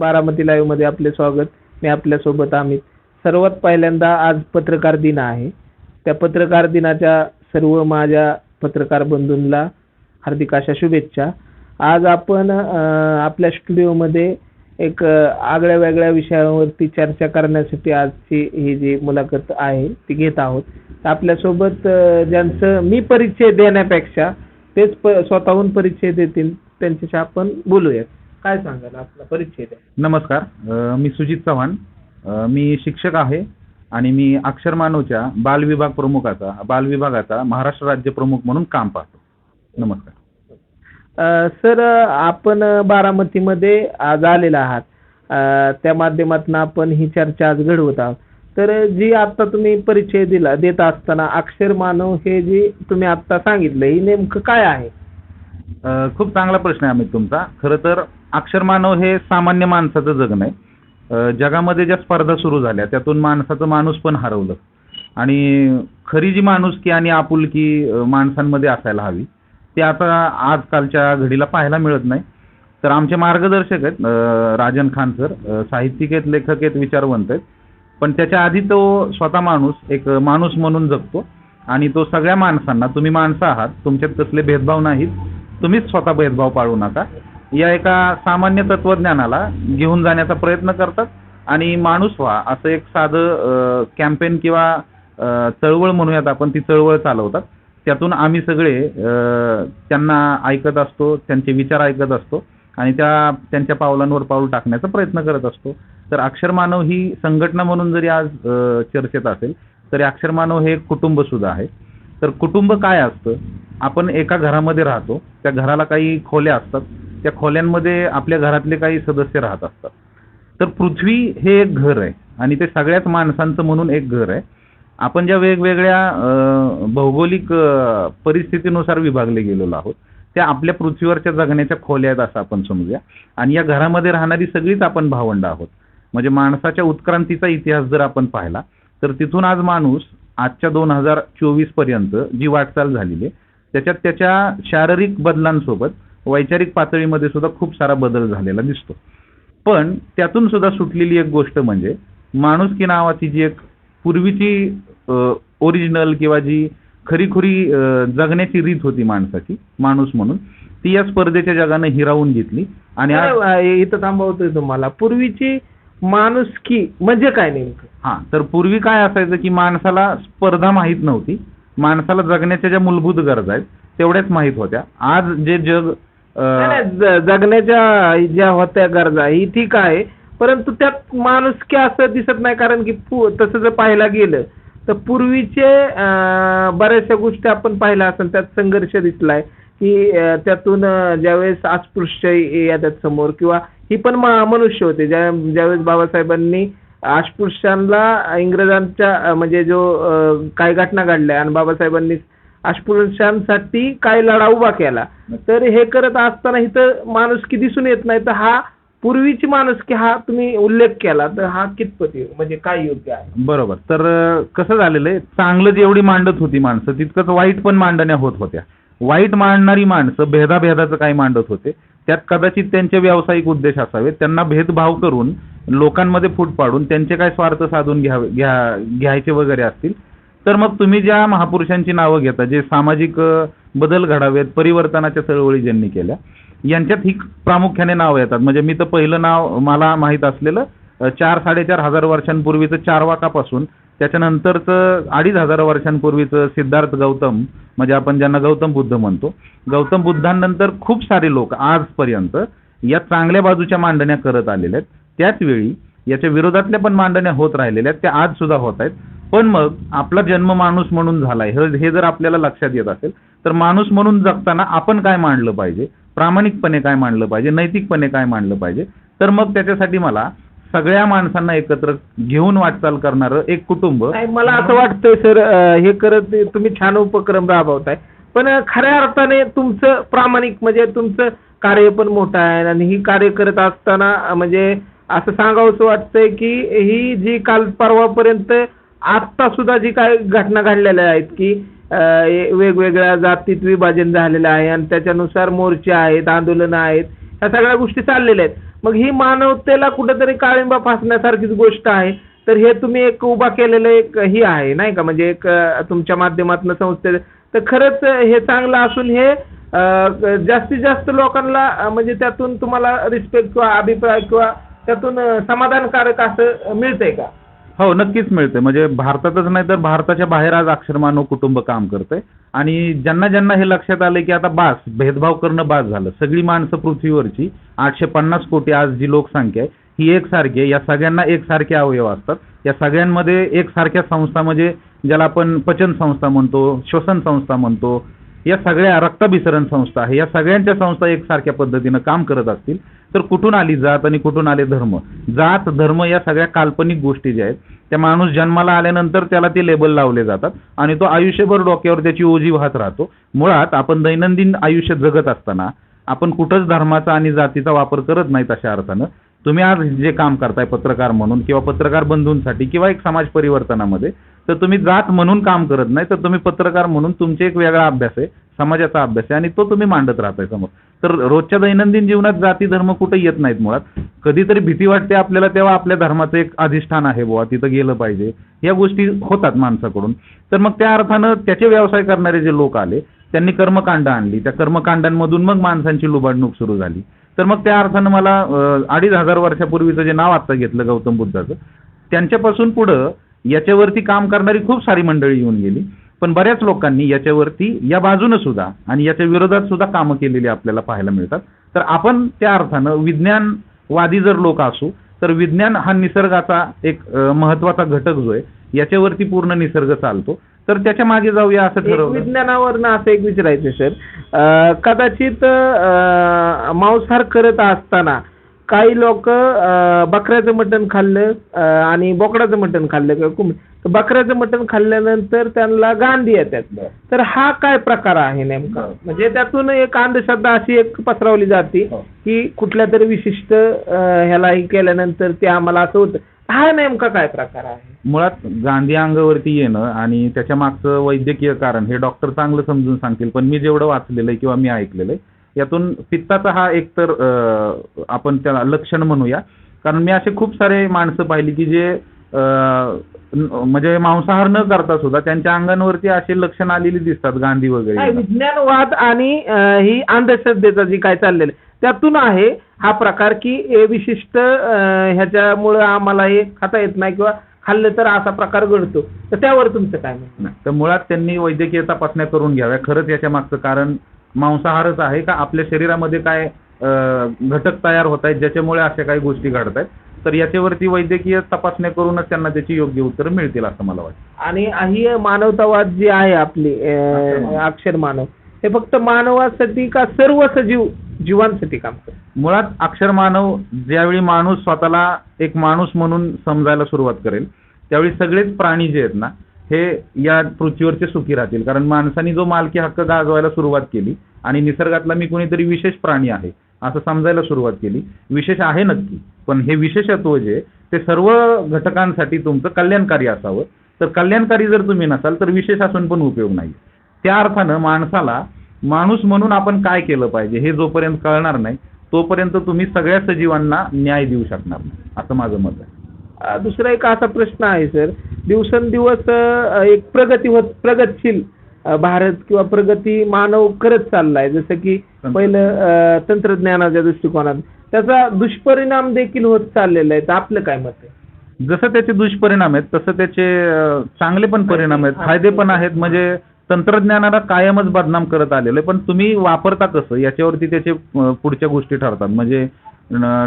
बारामती लाईव्हमध्ये आपले स्वागत. मी आपल्यासोबत अमित सर्वात पहिल्यांदा आज पत्रकार दिन आहे. त्या पत्रकार दिनाच्या सर्व माझ्या पत्रकार बंधूंना हार्दिक अशा शुभेच्छा. आज आपण आपल्या स्टुडिओमध्ये एक आगळ्या वेगळ्या विषयावरती चर्चा करण्यासाठी आजची ही जी मुलाखत आहे ती घेत आहोत. आपल्यासोबत ज्यांचं मी परिचय देण्यापेक्षा तेच प स्वतःहून परिचय देतील त्यांच्याशी आपण बोलूयात. काय सांगाल आपला परिचय द्या. नमस्कार अ, मी सुजित चव्हाण अ, मी शिक्षक आहे आणि मी अक्षर मानवच्या बाल विभाग प्रमुखाचा बाल विभागाचा महाराष्ट्र राज्य प्रमुख म्हणून काम पाहतो. नमस्कार. अ, सर आपण बारामतीमध्ये आज आलेला आहात. अ, त्या माध्यमातून आपण ही चर्चा आज घडवत आहोत. तर जी आता तुम्ही परिचय दिला देत असताना अक्षर मानव हे जे तुम्ही आता सांगितलं हे नेमकं काय आहे? अ, खूप चांगला प्रश्न आहे अमित तुमचा. खरं तर अक्षरमानव हे सामान्य माणसाचं जगणं आहे. जगामध्ये ज्या स्पर्धा सुरू झाल्या त्यातून माणसाचं माणूस पण हरवलं. आणि खरी जी माणुसकी आणि आपुलकी माणसांमध्ये असायला हवी. ते आता आजकालच्या घडीला पाहायला मिळत नाही. तर आमचे मार्गदर्शक आहेत राजन खान सर. साहित्यिक आहेत लेखक आहेत विचारवंत आहेत. पण त्याच्या आधी तो स्वतः माणूस एक माणूस म्हणून जगतो. आणि तो सगळ्या माणसांना तुम्ही माणसं आहात तुमच्यात कसले भेदभाव नाहीत तुम्हीच स्वतः भेदभाव पाळू नका. या एका सामान्य तत्वज्ञानाला घेऊन जाण्याचा प्रयत्न करतात आणि माणूस व्हा असं एक साधं कॅम्पेन किंवा चळवळ म्हणूयात आपण ती चळवळ चालवतात. त्यातून आम्ही सगळे त्यांना ऐकत असतो त्यांचे विचार ऐकत असतो आणि त्या त्यांच्या पावलांवर पाऊल टाकण्याचा प्रयत्न करत असतो. तर अक्षरमानव ही संघटना म्हणून जरी आज चर्चेत असेल तरी अक्षरमानव हे एक कुटुंब सुद्धा आहे. तर कुटुंब काय असतं? आपण एका घरामध्ये राहतो त्या घराला काही खोल्या असतात. त्या खोल्यांमध्ये आपल्या घरातले काही सदस्य राहत असतात. तर पृथ्वी हे एक घर आहे आणि ते सगळ्याच माणसांचं म्हणून एक घर आहे. आपण ज्या वेगवेगळ्या भौगोलिक परिस्थितीनुसार विभागले गेलेलो आहोत त्या आपल्या पृथ्वीवरच्या जगण्याच्या खोल्या आहेत असं आपण समजूया. आणि या घरामध्ये राहणारी सगळीच आपण भावंड आहोत. म्हणजे माणसाच्या उत्क्रांतीचा इतिहास जर आपण पाहिला तर तिथून आज माणूस आजच्या दोन हजार चोवीसपर्यंत जी वाटचाल झालेली आहे त्याच्यात त्याच्या शारीरिक बदलांसोबत वैचारिक पातळीमध्ये सुद्धा खूप सारा बदल झालेला दिसतो. पण त्यातून सुद्धा सुटलेली एक गोष्ट म्हणजे माणुसकी नावाची जी एक पूर्वीची ओरिजिनल किंवा जी खरीखुरी जगण्याची रीत होती माणसाची माणूस म्हणून ती या स्पर्धेच्या जगानं हिरावून घेतली आणि इथं थांबवतोय तुम्हाला. पूर्वीची माणुसकी म्हणजे काय नेमकं? हा तर पूर्वी काय असायचं की माणसाला स्पर्धा माहीत नव्हती. माणसाला जगण्याच्या ज्या मूलभूत गरजा आहेत तेवढ्याच माहीत होत्या. आज जे जग नाही, जगण्याच्या ज्या होत्या गरजा ही ठीक आहे. परंतु त्यात माणुसकी असं दिसत नाही कारण की पु- तसं जर पाहायला गेलं तर पूर्वीचे अं, बऱ्याचशा गोष्टी आपण पाहिल्या असेल त्यात संघर्ष दिसलाय की अं, त्यातून अं, ज्यावेळेस अस्पृश्य येतात समोर किंवा ही पण मा- मनुष्य होते ज्या ज्यावेळेस बाबासाहेबांनी अस्पृश्यांना इंग्रजांच्या अं, म्हणजे जो अं, काही घटना घडल्या आणि बाबासाहेबांनी अस्पृश्यांसाठी काय लढा उभा केला. तर हे करत असताना इथं माणुसकी दिसून येत नाही. तर हा पूर्वीची माणुसकी हा तुम्ही उल्लेख केला. तर हा कितपत म्हणजे काय योग्य आहे? बरोबर. तर कसं झालेलं आहे? चांगलं जेवढी मांडत होती माणसं तितकंच वाईट पण मांडण्या होत होत्या. वाईट मांडणारी माणसं भेदाभेदाचं काही मांडत होते. त्यात कदाचित त्यांचे व्यावसायिक उद्देश असावेत त्यांना भेदभाव करून लोकांमध्ये फूट पाडून त्यांचे काय स्वार्थ साधून घ्यावे घ्या घ्यायचे वगैरे असतील तर मग तुम्ही ज्या महापुरुषांची नावं घेता जे सामाजिक बदल घडावेत परिवर्तनाच्या चळवळी ज्यांनी केल्या यांच्यात ही प्रामुख्याने नावं येतात. म्हणजे मी तर पहिलं नाव मला माहीत असलेलं चार साडेचार हजार वर्षांपूर्वीचं चारवाकापासून त्याच्यानंतरचं अडीच हजार वर्षांपूर्वीचं सिद्धार्थ गौतम म्हणजे आपण ज्यांना गौतम बुद्ध म्हणतो गौतम बुद्धांनंतर खूप सारे लोक आजपर्यंत या चांगल्या बाजूच्या मांडण्या करत आलेल्या आहेत. त्याचवेळी याच्या विरोधातल्या पण मांडण्या होत राहिलेल्या आहेत. त्या आज सुद्धा होत आहेत. पण मग आपला जन्म माणूस म्हणून झालाय. हे जर आपल्याला लक्षात येत असेल तर माणूस म्हणून जगताना आपण काय मांडलं पाहिजे? प्रामाणिकपणे काय मांडलं पाहिजे? नैतिकपणे काय मांडलं पाहिजे? तर मग त्याच्यासाठी मला सगळ्या माणसांना एकत्र घेऊन वाटचाल करणारं एक कुटुंब. मला असं वाटतंय सर हे करत तुम्ही छान उपक्रम राबवताय. पण खऱ्या अर्थाने तुमचं प्रामाणिक म्हणजे तुमचं कार्य पण मोठं आहे आणि ही कार्य करत असताना म्हणजे असं सांगावंसं वाटतंय की ही जी काल परवापर्यंत आत्ता सुद्धा जी काही घटना घडलेल्या आहेत की वेगवेगळ्या जातीत विभाजन झालेलं आहे आणि त्याच्यानुसार मोर्चे आहेत आंदोलनं आहेत ह्या सगळ्या गोष्टी चाललेल्या आहेत. मग ही मानवतेला कुठेतरी काळिंबा फासण्यासारखीच गोष्ट आहे. तर हे तुम्ही एक उभा केलेलं एक ही आहे नाही का? म्हणजे एक तुमच्या माध्यमातून संस्थे. तर खरंच हे चांगलं असून हे जास्तीत जास्त लोकांना म्हणजे त्यातून तुम्हाला रिस्पेक्ट किंवा अभिप्राय किंवा त्यातून समाधानकारक असं मिळतंय का? हो नक्कीच मिळते म्हणजे भारतातच नाही तर भारताच्या बाहेर आज अक्षरमानव कुटुंब काम करते आणि ज्यांना ज्यांना हे लक्षात आलं की आता बास भेदभाव करणं बास झालं. सगळी माणसं पृथ्वीवरची आठशे पन्नास कोटी आज जी लोकसंख्या आहे. ही एकसारखी आहे. या सगळ्यांना एकसारखे अवयव असतात. या सगळ्यांमध्ये एकसारख्या संस्था म्हणजे ज्याला आपण पचन संस्था म्हणतो श्वसन संस्था म्हणतो या सगळ्या रक्ताभिसरण संस्था आहे या सगळ्यांच्या संस्था एकसारख्या पद्धतीनं काम करत असतील तर कुठून आली जात आणि कुठून आले धर्म? जात धर्म या सगळ्या काल्पनिक गोष्टी ज्या आहेत त्या माणूस जन्माला आल्यानंतर त्याला ते लेबल लावले जातात आणि तो आयुष्यभर डोक्यावर त्याची ओझी वाहत राहतो. मुळात आपण दैनंदिन आयुष्य जगत असताना आपण कुठंच धर्माचा आणि जातीचा वापर करत नाहीत अशा अर्थानं. तुम्ही आज जे काम करताय पत्रकार म्हणून किंवा पत्रकार बंधूंसाठी किंवा एक समाज परिवर्तनामध्ये तर तुम्ही जात म्हणून काम करत नाही तर तुम्ही पत्रकार म्हणून तुमचे एक वेगळा अभ्यास आहे समाजाचा अभ्यास आहे आणि तो तुम्ही मांडत राहताय समोर. तर रोजच्या दैनंदिन जीवनात जाती धर्म कुठे येत नाहीत मुळात. कधीतरी भीती वाटते आपल्याला तेव्हा आपल्या धर्माचं एक अधिष्ठान आहे बुवा तिथं गेलं पाहिजे. या गोष्टी होतात माणसाकडून. तर मग त्या अर्थानं त्याचे व्यवसाय करणारे जे लोक आले त्यांनी कर्मकांड आणली. त्या कर्मकांडांमधून मग माणसांची लुबाडणूक सुरू झाली. तर मग त्या अर्थानं मला अडीच हजार वर्षापूर्वीचं जे नाव आत्ता घेतलं गौतम बुद्धाचं त्यांच्यापासून पुढं याच्यावरती काम करणारी खूप सारी मंडळी येऊन गेली. पण बऱ्याच लोकांनी याच्यावरती या बाजूनं सुद्धा आणि याच्या विरोधात सुद्धा कामं केलेली आपल्याला पाहायला मिळतात. तर आपण त्या अर्थानं विज्ञानवादी जर लोक असू तर विज्ञान हा निसर्गाचा एक महत्त्वाचा महत्त्वाचा घटक जो आहे याच्यावरती पूर्ण निसर्ग चालतो. तर त्याच्यामागे जाऊया असं एक ठरवलं. विज्ञानावरनं असं एक विचारायचं सर. कदाचित अं, मांसाहार करत असताना काही लोक बकऱ्याचं मटण खाल्लं आणि बोकडाचं मटण खाल्लं किंवा तर बकऱ्याचं मटण खाल्ल्यानंतर त्यांना गांधी येतात. तर हा काय प्रकार आहे नेमका? म्हणजे त्यातून एक अंधश्रद्धा अशी एक पसरवली जाते हो. की कुठल्या तरी विशिष्ट ह्याला हे केल्यानंतर ते आम्हाला असं होतं. हा नेमका काय प्रकार आहे? मुळात गांधी अंगावरती येणं आणि त्याच्या मागचं वैद्यकीय कारण हे डॉक्टर चांगलं समजून सांगतील पण मी जेवढं वाचलेलं आहे किंवा मी ऐकलेलं आहे यातून पित्ताचा हा एकतर अं, आपण त्याला लक्षण म्हणूया. कारण मी असे खूप सारे माणसं पाहिली की जे म्हणजे मांसाहार न करता सुद्धा त्यांच्या अंगांवरती असे लक्षण आलेली दिसतात गांधी वगैरे. विज्ञानवाद आणि ही अंधश्रद्धेचं जी काय चाललेलं त्यातून आहे हा प्रकार की हे विशिष्ट ह्याच्यामुळं आम्हाला हे खाता येत नाही किंवा खाल्लं तर असा प्रकार घडतो. तर त्यावर तुमचं काय नाही. तर मुळात त्यांनी वैद्यकीय तपासण्या करून घ्याव्या. खरंच याच्या मागचं कारण मांसाहारच आहे का? आपल्या शरीरामध्ये काय घटक तयार होत आहेत ज्याच्यामुळे अशा काही गोष्टी घडत आहेत? तर याच्यावरती वैद्यकीय तपासण्या करूनच त्यांना त्याची योग्य उत्तरं मिळतील असं मला वाटतं. आणि ही मानवतावाद जी आहे आपली अक्षर मानव. हे फक्त मानवासाठी का सर्व सजीव जीवांसाठी काम करतं? मुळात अक्षर मानव ज्यावेळी माणूस स्वतःला एक माणूस म्हणून समजायला सुरुवात करेल त्यावेळी सगळेच प्राणी जे आहेत ना हे या पृथ्वीवरचे सुखी राहतील. कारण माणसाने जो मालकी हक्क गाजवायला सुरुवात केली आणि निसर्गातला मी कोणीतरी विशेष प्राणी आहे असं समजायला सुरुवात केली. विशेष आहे नक्की पण हे विशेषत्व जे ते सर्व घटकांसाठी तुमचं कल्याणकारी असावं. तर कल्याणकारी जर तुम्ही नसाल तर विशेष असून पण उपयोग नाही. त्या अर्थानं माणसाला माणूस म्हणून आपण काय केलं पाहिजे हे जोपर्यंत कळणार नाही तोपर्यंत तुम्ही सगळ्या सजीवांना न्याय देऊ शकणार नाही असं माझं मत आहे. दुसरा एक असा प्रश्न आहे सर. दिवसेंदिवस एक प्रगती होत प्रगतशील भारत किंवा प्रगती मानव करत चाललाय. जसं की पहिलं तंत्रज्ञानाच्या दृष्टिकोनात. त्याचा दुष्परिणाम देखील होत चाललेला आहे. तर आपलं काय मत आहे? जसं त्याचे दुष्परिणाम आहेत तसं त्याचे चांगले पण परिणाम आहेत फायदे पण आहेत. म्हणजे तंत्रज्ञानाला कायमच बदनाम करत आलेलं आहे. पण तुम्ही वापरता कसं? याच्यावरती त्याचे पुढच्या गोष्टी ठरतात. म्हणजे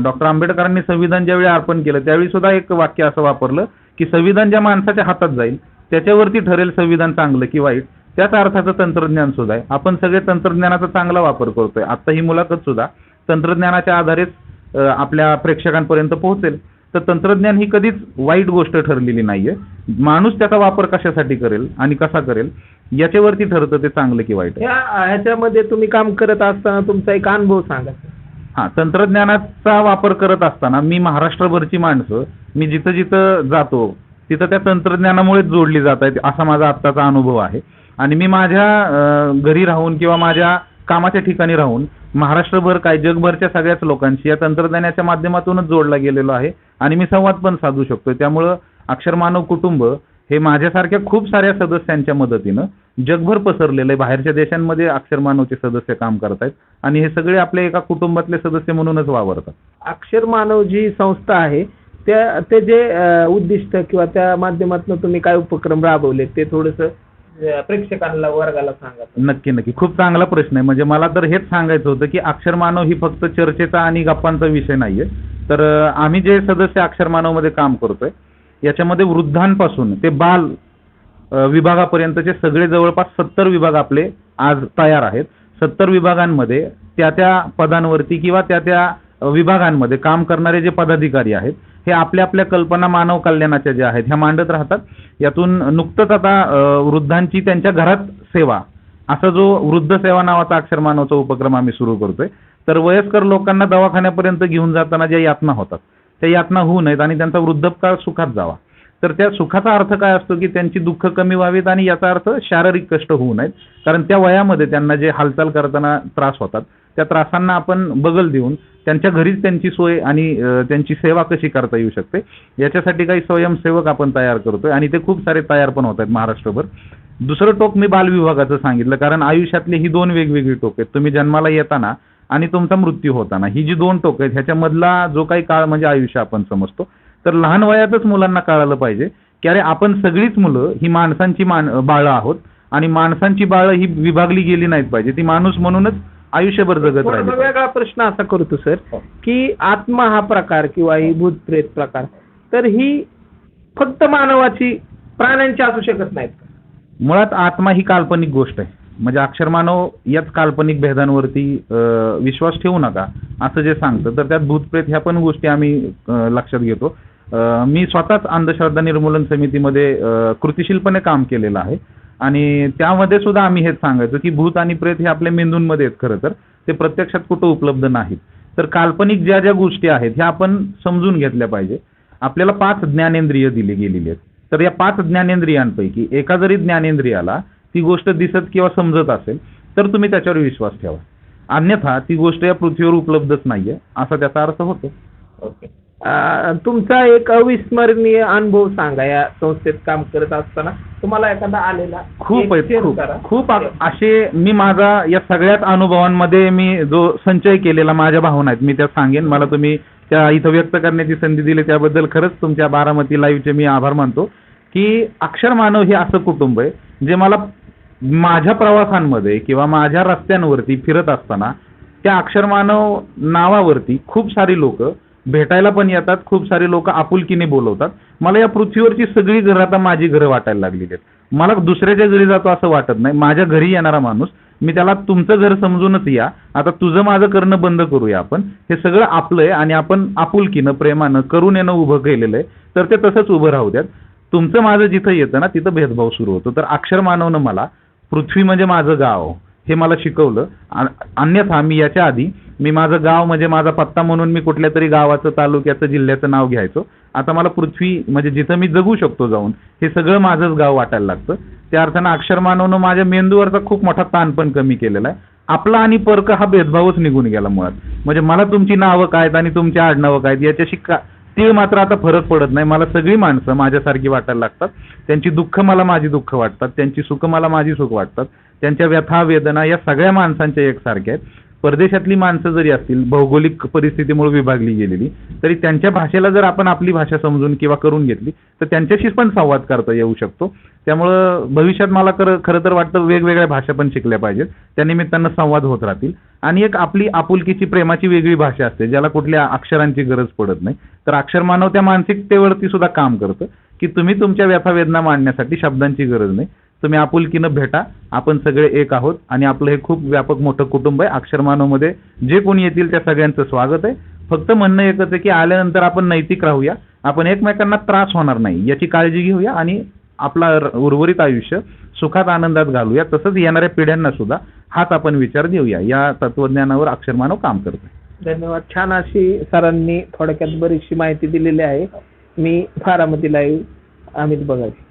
डॉक्टर आंबेडकरांनी संविधान ज्यावेळी अर्पण केलं त्यावेळी सुद्धा एक वाक्य असं वापरलं की संविधान ज्या माणसाच्या हातात जाईल त्याच्यावरती ठरेल संविधान चांगलं की वाईट. त्याच अर्थाचं तंत्रज्ञान सुद्धा आहे. आपण सगळे तंत्रज्ञानाचा चांगला वापर करतोय. आता ही मुलाखत सुद्धा तंत्रज्ञानाच्या आधारेच आपल्या प्रेक्षकांपर्यंत पोहोचेल. तर तंत्रज्ञान ही कधीच वाईट गोष्ट ठरलेली नाहीये. माणूस त्याचा वापर कशासाठी करेल आणि कसा करेल? याच्यावरती ठरतं ते चांगलं की वाईट ह्याच्यामध्ये तुम्ही काम करत असताना तुमचा एक अनुभव सांगा. हा तंत्रज्ञानाचा वापर करत असताना मी महाराष्ट्रभरची माणसं मी जिथं जिथं जातो तिथं त्या तंत्रज्ञानामुळेच जोडली जात आहेत असा माझा आत्ताचा अनुभव आहे. आणि मी माझ्या घरी राहून किंवा माझ्या कामाच्या ठिकाणी राहून महाराष्ट्रभर काय जगभरच्या सगळ्याच लोकांशी या तंत्रज्ञानाच्या माध्यमातूनच जोडला गेलेलो आहे. आणि मी संवाद पण साधू शकतो त्यामुळं अक्षर मानव कुटुंब हे माझ्यासारख्या खूप साऱ्या सदस्यांच्या मदतीनं जगभर पसरलेलं आहे. बाहेरच्या देशांमध्ये अक्षर मानवचे सदस्य काम करतायत आणि हे सगळे आपल्या एका कुटुंबातले सदस्य म्हणूनच वावरतात. अक्षर मानव जी संस्था आहे त्या ते जे उद्दिष्ट किंवा त्या माध्यमातून तुम्ही काय उपक्रम राबवले ते थोडस प्रेक्षकांना वर्गाला सांगा. नक्की नक्की. खूप चांगला प्रश्न आहे. म्हणजे मला तर हेच सांगायचं होतं की अक्षर मानव ही फक्त चर्चेचा आणि गप्पांचा विषय नाहीये. तर आम्ही जे सदस्य अक्षर मानवमध्ये काम करतोय याच्यामध्ये वृद्धांपासून ते बाल विभागापर्यंतचे सगळे जवळपास सत्तर विभाग आपले आज तयार आहेत. सत्तर विभागांमध्ये त्या त्या पदांवरती किंवा त्या त्या विभागांमध्ये काम करणारे जे पदाधिकारी आहेत हे आपल्या आपल्या कल्पना मानव कल्याणाच्या ज्या आहेत ह्या मांडत राहतात. यातून नुकतंच आता वृद्धांची त्यांच्या घरात सेवा असा जो वृद्ध सेवा नावाचा अक्षर मानवचा उपक्रम आम्ही सुरू करतोय तर वयस्कर लोकांना दवाखान्यापर्यंत घेऊन जाताना ज्या यातना होतात त्या यातना होऊ नयेत आणि त्यांचा वृद्धकाळ सुखात जावा. तर त्या सुखाचा अर्थ काय असतो की त्यांची दुःख कमी व्हावीत आणि याचा अर्थ शारीरिक कष्ट होऊ नयेत. कारण त्या वयामध्ये त्यांना जे हालचाल करताना त्रास होतात त्या त्रासांना आपण बगल देऊन त्यांच्या घरीच त्यांची सोय आणि त्यांची सेवा कशी करता येऊ शकते याच्यासाठी काही स्वयंसेवक आपण तयार करतोय आणि ते खूप सारे तयार पण होत आहेत महाराष्ट्रभर. दुसरं टोक मी बाल विभागाचं सांगितलं कारण आयुष्यातली ही दोन वेगवेगळी टोक आहेत. तुम्ही जन्माला येताना आणि तुमचा मृत्यू होताना ही जी दोन टोक आहेत ह्याच्यामधला जो काही काळ म्हणजे आयुष्य आपण समजतो तर लहान वयातच मुलांना कळालं पाहिजे की अरे आपण सगळीच मुलं ही माणसांची मान बाळं आहोत आणि माणसांची बाळं ही विभागली गेली नाहीत पाहिजे ती माणूस म्हणूनच आयुष्यभर जगत राहिली पाहिजे. वेगळा प्रश्न असा करतो सर हो. की आत्मा हा प्रकार किंवा ही भूत प्रेत प्रकार तर ही फक्त मानवाची प्राण्यांची असू शकत नाहीत का? मुळात आत्मा ही काल्पनिक गोष्ट आहे म्हणजे अक्षरमानव याच काल्पनिक भेदांवरती विश्वास ठेवू नका असं जे सांगतं. तर त्यात भूतप्रेत ह्या पण गोष्टी आम्ही लक्षात घेतो. मी स्वतःच अंधश्रद्धा निर्मूलन समितीमध्ये कृतिशीलपणे काम केलेलं आहे. आणि त्यामध्ये सुद्धा आम्ही हेच सांगायचो की भूत आणि प्रेत हे आपल्या मेंदूंमध्ये आहेत खरं तर. ते प्रत्यक्षात कुठं उपलब्ध नाहीत. तर काल्पनिक ज्या ज्या गोष्टी आहेत ह्या आपण समजून घेतल्या पाहिजे. आपल्याला पाच ज्ञानेंद्रिय दिली गेलेली आहेत. तर या पाच ज्ञानेंद्रियांपैकी एका जरी ज्ञानेंद्रियाला ती गोष्ट दिसत किंवा समजत असेल तर तुम्ही त्याच्यावर विश्वास ठेवा. अन्यथा ती गोष्ट या पृथ्वीवर उपलब्धच नाहीये असा त्याचा अर्थ होतो. ओके. तुमचा एक अविस्मरणीय अनुभव सांगा या संस्थेत काम करत असताना. तुम्हाला एखादा आलेला खूप आहेत खूप. खूप असे मी माझा या सगळ्याच अनुभवांमध्ये मी जो संचय केलेला माझ्या भावना आहेत मी त्या सांगेन. मला तुम्ही त्या इथं व्यक्त करण्याची संधी दिली त्याबद्दल खरंच तुमच्या बारामती लाईव्हचे मी आभार मानतो. की अक्षर मानव हे असं कुटुंब आहे जे मला माझ्या प्रवासांमध्ये किंवा माझ्या रस्त्यांवरती फिरत असताना त्या अक्षरमानव नावावरती खूप सारी लोक भेटायला पण येतात खूप सारे लोक आपुलकीने बोलवतात. मला या पृथ्वीवरची सगळी घरं आता माझी घरं वाटायला लागलेली आहेत. मला दुसऱ्याच्या घरी जातो असं वाटत नाही. माझ्या घरी येणारा माणूस मी त्याला तुमचं घर समजूनच या. आता तुझं माझं करणं बंद करूया आपण. हे सगळं आपलं आहे आणि आपण आपुलकीनं प्रेमानं करून येणं उभं केलेलं आहे. तर ते तसंच उभं राहू द्यात. तुमचं माझं जिथं येतं ना तिथं भेदभाव सुरू होतो. तर अक्षर मानवनं मला पृथ्वी म्हणजे माझं गाव हे मला शिकवलं. अन्यथा मी याच्या आधी मी माझं गाव म्हणजे माझा पत्ता म्हणून मी कुठल्या तरी गावाचं तालुक्याचं जिल्ह्याचं नाव घ्यायचो. आता मला पृथ्वी म्हणजे जिथं मी जगू शकतो जाऊन हे सगळं माझंच गाव वाटायला लागतं. त्या अर्थानं अक्षर मानवनं माझ्या मेंदूवरचा खूप मोठा ताण पण कमी केलेला आहे. आपला आणि पर्क हा भेदभावच निघून गेला मुळात. म्हणजे मला तुमची नावं काय आहेत आणि तुमची आडनावं काय आहेत याच्याशी का ते मात्र आता फरक पडत नाही. मला सगळी माणसं माझ्यासारखी वाटायला लागतात. त्यांची दुःख मला माझी दुःख वाटतात. त्यांची सुख मला माझी सुख वाटतात. त्यांच्या व्यथा वेदना या सगळ्या माणसांच्या एकसारख्या आहेत. परदेशातली माणसं जरी असतील भौगोलिक परिस्थितीमुळे विभागली गेलेली तरी त्यांच्या भाषेला जर आपण आपली भाषा समजून किंवा करून घेतली तर त्यांच्याशीच पण संवाद करता येऊ शकतो. त्यामुळं भविष्यात मला खरं खरं तर वाटतं वेगवेगळ्या भाषा पण शिकल्या पाहिजेत. त्यानिमित्तानं संवाद होत राहतील. आणि एक आपली आपुलकीची प्रेमाची वेगळी भाषा असते ज्याला कुठल्या अक्षरांची गरज पडत नाही. तर अक्षर मानव त्या मानसिकतेवरती सुद्धा काम करतं की तुम्ही तुमच्या व्यथा वेदना मांडण्यासाठी शब्दांची गरज नाही. तुम्ही आपुलकीनं भेटा. आपण सगळे एक आहोत आणि आपलं हे खूप व्यापक मोठं कुटुंब आहे. अक्षरमानवमध्ये जे कोणी येतील त्या सगळ्यांचं स्वागत आहे. फक्त म्हणणं एकच आहे की आल्यानंतर आपण नैतिक राहूया. आपण एकमेकांना त्रास होणार नाही. याची काळजी घेऊया आणि आपला उर्वरित आयुष्य सुखात आनंदात घालूया. तसंच येणाऱ्या पिढ्यांना सुद्धा हाच आपण विचार देऊया. या तत्वज्ञानावर अक्षरमानव काम करतोय. धन्यवाद. छान अशी सरांनी थोडक्यात बरीचशी माहिती दिलेली आहे. मी फारामतीला येऊ. अमित बघायची.